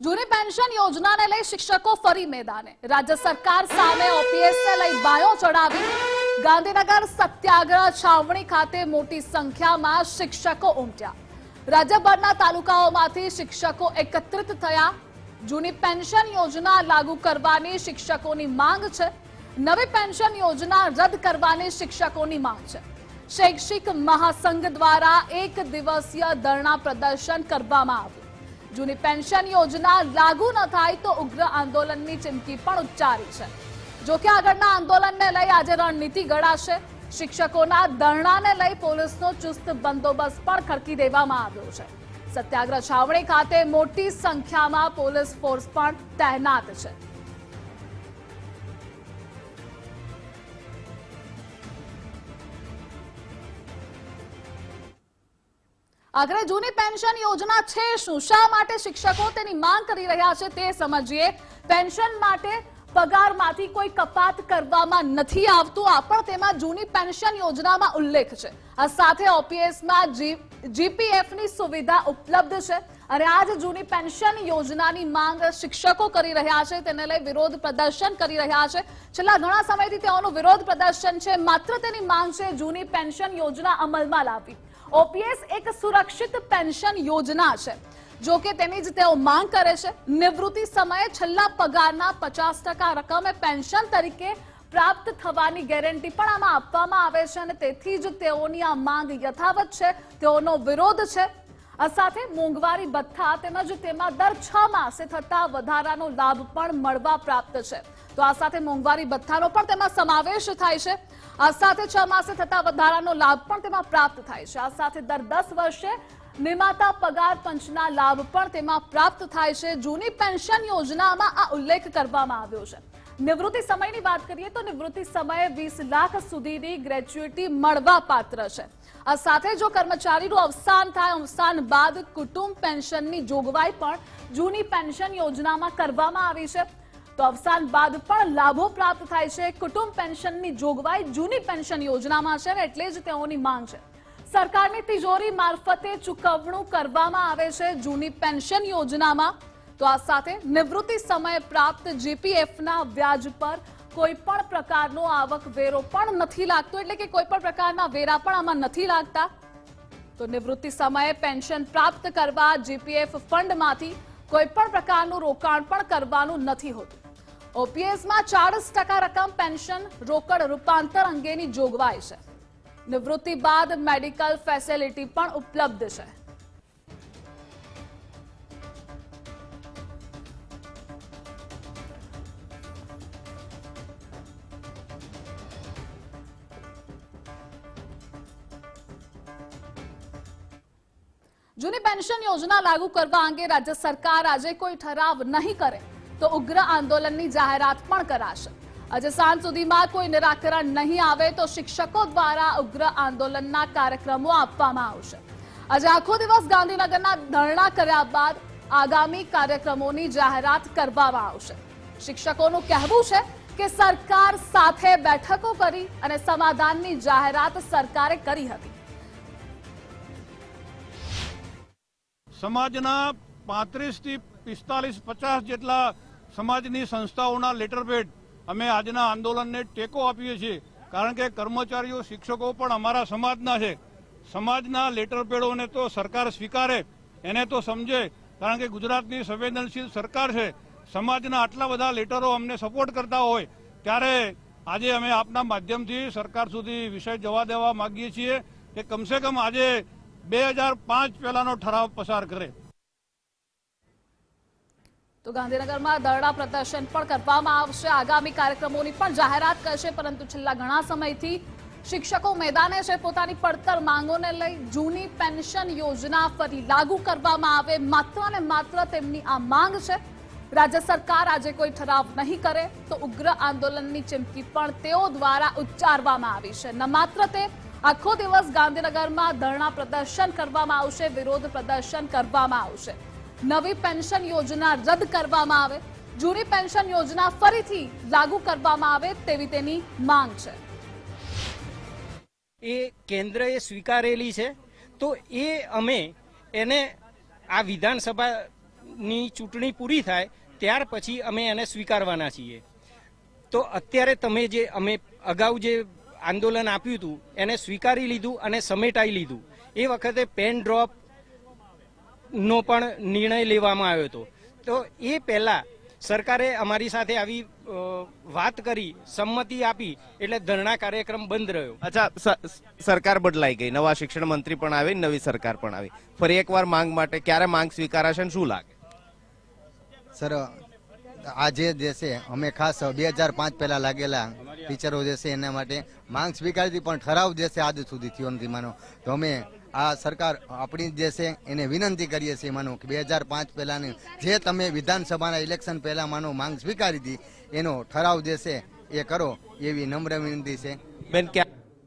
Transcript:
જૂની પેન્શન યોજનાને લઈ શિક્ષકો ફરી મેદાને. રાજ્ય સરકાર સામે ઓપીએસને લઈ બાયો ચડાવી ગાંધીનગર સત્યાગ્રહ છાવણી ખાતે મોટી સંખ્યામાં શિક્ષકો ઉમટ્યા. રાજ્યભરના તાલુકાઓમાંથી શિક્ષકો એકત્રિત થયા. જૂની પેન્શન યોજના લાગુ કરવાની શિક્ષકોની માંગ છે. નવી પેન્શન યોજના રદ કરવાની શિક્ષકોની માંગ છે. શૈક્ષિક મહાસંઘ દ્વારા એક દિવસીય ધરણા પ્રદર્શન કરવામાં આવ્યું. જૂની પેન્શન યોજના લાગુ ન થાય તો ઉગ્ર આંદોલનની ચીમકી પણ ઉચ્ચારી છે. જોકે આગળના આંદોલનને લઈ આજે રણનીતિ ઘડાશે શિક્ષકોના ધરણાને લઈ પોલીસનો ચુસ્ત બંદોબસ્ત પણ ખડકી દેવામાં આવ્યો છે. સત્યાગ્રહ છાવણી ખાતે મોટી સંખ્યામાં પોલીસ ફોર્સ પણ તહેનાત છે. આખરે જૂની પેન્શન યોજના છે શું? શા માટે શિક્ષકો તેની માંગ કરી રહ્યા છે તે સમજીએ. પેન્શન માટે પગારમાંથી કોઈ કપાત કરવામાં નથી આવતું. આ પણ તેમાં જૂની પેન્શન યોજનામાં ઉલ્લેખ છે. આ સાથે ઓપીએસમાં જીપીએફની સુવિધા ઉપલબ્ધ છે અને આજ જૂની પેન્શન યોજનાની માંગ શિક્ષકો કરી રહ્યા છે. તેને લઈ વિરોધ પ્રદર્શન કરી રહ્યા છે. છેલ્લા ઘણા સમયથી તેઓનું વિરોધ પ્રદર્શન છે. માત્ર તેની માંગ છે જૂની પેન્શન યોજના અમલમાં લાવવી. ઓપીએસ એક સુરક્ષિત પેન્શન યોજના છે. જો કે તેની જ તેઓ માંગ કરે છે, નિવૃત્તિ સમયે છેલ્લા પગારના પચાસ ટકા રકમે પેન્શન તરીકે પ્રાપ્ત થવાની ગેરંટી પણ આમાં આપવામાં આવે છે અને તેથી જ તેઓની આ માંગ યથાવત છે, તેઓનો વિરોધ છે. આ સાથે મોંઘવારી ભથ્થા તેમજ તેમાં દર છ માસે થતા વધારાનો લાભ પણ મળવા પ્રાપ્ત છે. તો આ સાથે મોંઘવારી ભથ્થાનો પણ તેમાં સમાવેશ થાય છે. આ સાથે છ માસે થતા વધારાનો લાભ પણ તેમાં પ્રાપ્ત થાય છે. આ સાથે દર દસ વર્ષે નિર્માતા પગાર પંચના લાભ પણ તેમાં પ્રાપ્ત થાય છે. જૂની પેન્શન યોજનામાં આ ઉલ્લેખ કરવામાં આવ્યો છે. નિવૃત્તિ સમયની વાત કરીએ તો નિવૃત્તિ સમયે વીસ લાખ સુધીની ગ્રેચ્યુટી મળવા પાત્ર છે. આ સાથે જો કર્મચારીનું અવસાન થાય, અવસાન બાદ કુટુંબ પેન્શનની જોગવાઈ પણ જૂની પેન્શન યોજનામાં કરવામાં આવી છે. તો અવસાન બાદ પણ લાભો પ્રાપ્ત થાય છે. કુટુંબ પેન્શનની જોગવાઈ જૂની પેન્શન યોજનામાં છે એટલે જ તેઓની માંગ છે. સરકારની તિજોરી મારફતે ચૂકવણું કરવામાં આવે છે જૂની પેન્શન યોજનામાં. તો આ સાથે નિવૃત્તિ સમયે પ્રાપ્ત જીપીએફના વ્યાજ પર કોઈ પણ પ્રકારનો આવક વેરો પણ નથી લાગતો, એટલે કે કોઈ પણ પ્રકારના વેરા પણ આમાં નથી લાગતા. તો નિવૃત્તિ સમયે પેન્શન પ્રાપ્ત કરવા જીપીએફ ફંડમાંથી કોઈ પણ પ્રકારનું રોકાણ પણ કરવાનું નથી હોતું. ઓપીએસમાં ચાળીસ ટકા રકમ પેન્શન રોકડ રૂપાંતર અંગેની જોગવાઈ છે. નિવૃત્તિ બાદ મેડિકલ ફેસિલિટી પણ ઉપલબ્ધ છે. જૂની પેન્શન યોજના લાગુ કરવા અંગે રાજ્ય સરકાર આજે કોઈ ઠરાવ નહીં કરે. તો ઉગ્ર આંદોલનની જાહેરાત પણ કરાશે. આજે સાંજ સુધીમાં કોઈ નિરાકરણ નહીં આવે તો શિક્ષકો દ્વારા ઉગ્ર આંદોલનના કાર્યક્રમો આપવામાં આવશે. આજે આખો દિવસ ગાંધીનગરના ધરણા કર્યા બાદ આગામી કાર્યક્રમોની જાહેરાત કરવામાં આવશે. શિક્ષકોનું કહેવું છે કે સરકાર સાથે બેઠકો કરી અને સમાધાનની જાહેરાત સરકારે કરી હતી. સમાજના પાંત્રીસથી પિસ્તાલીસ પચાસ જેટલા સમાજની સંસ્થાઓના લેટરપેડ અમે આજના આંદોલનને ટેકો આપીએ છીએ. કારણ કે કર્મચારીઓ, શિક્ષકો પણ અમારા સમાજના છે. સમાજના લેટરપેડોને તો સરકાર સ્વીકારે, એને તો સમજે. કારણ કે ગુજરાતની સંવેદનશીલ સરકાર છે. સમાજના આટલા બધા લેટરો અમને સપોર્ટ કરતા હોય, ત્યારે આજે અમે આપના માધ્યમથી સરકાર સુધી વિષય જવા દેવા માંગીએ છીએ કે કમસે કમ આજે બે હજાર પાંચ પહેલાનો ઠરાવ પસાર કરે. તો ગાંધીનગરમાં ધરણા પ્રદર્શન પણ કરવામાં આવશે. આગામી કાર્યક્રમોની પણ જાહેરાત કરશે, પરંતુ છેલ્લા ઘણા સમયથી શિક્ષકો મેદાને છે. પોતાની પડતર માંગોને લઈ જૂની પેન્શન યોજના ફરી લાગુ કરવામાં આવે. માત્ર અને માત્ર તેમની આ માંગ છે. રાજ્ય સરકાર આજે કોઈ ઠરાવ નહીં કરે, તો ઉગ્ર આંદોલનની ચીમકી પણ તેઓ દ્વારા ઉચ્ચારવામાં આવી છે. ન માત્ર તે, આખો દિવસ ગાંધીનગરમાં ધરણા પ્રદર્શન કરવામાં આવશે, વિરોધ પ્રદર્શન કરવામાં આવશે. નવી પેન્શન યોજના રદ કરવામાં આવે. જૂની પેન્શન યોજના ફરીથી લાગુ કરવામાં આવે તેવી તેની માંગ છે. એ કેન્દ્રએ સ્વીકારેલી છે. તો એ અમે એને આ વિધાનસભાની ચૂંટણી પૂરી થાય ત્યાર પછી અમે એને સ્વીકારવાના છીએ. તો અત્યારે તમે જે અમે અગાઉ જે આંદોલન આપ્યું હતું, એને સ્વીકારી લીધું અને સમેટાઈ લીધું. એ વખતે પેન ડ્રોપ નો પણ નિર્ણય લેવામાં આવ્યો હતો. તો એ પહેલા સરકારે અમારી સાથે આવી વાત કરી સંમતિ આપી એટલે ધરણા કાર્યક્રમ બંધ રહ્યો. અચ્છા સ- સરકાર બદલાઈ ગઈ. નવા શિક્ષણ મંત્રી પણ આવી નવી સરકાર પણ આવી. ફરી એકવાર માંગ માટે ક્યારે માંગ સ્વીકારાશે અને શું લાગે? સર આજે જે છે અમે ખાસ બે હજાર પાંચ પહેલા લાગેલા ટીચરો જે છે એના માટે માંગ સ્વીકારતી પણ ઠરાવ જે છે આજ સુધી થયો નથી માનો. તો અમે આ સરકાર આપણી જે છે એને વિનંતી કરીએ છીએ માનો કે બે હજાર પાંચ પહેલાંની જે તમે વિધાનસભાના ઇલેક્શન પહેલાં માનો માંગ સ્વીકારી હતી, એનો ઠરાવ જે છે એ કરો એવી નમ્ર વિનંતી છે. બેન, ક્યાં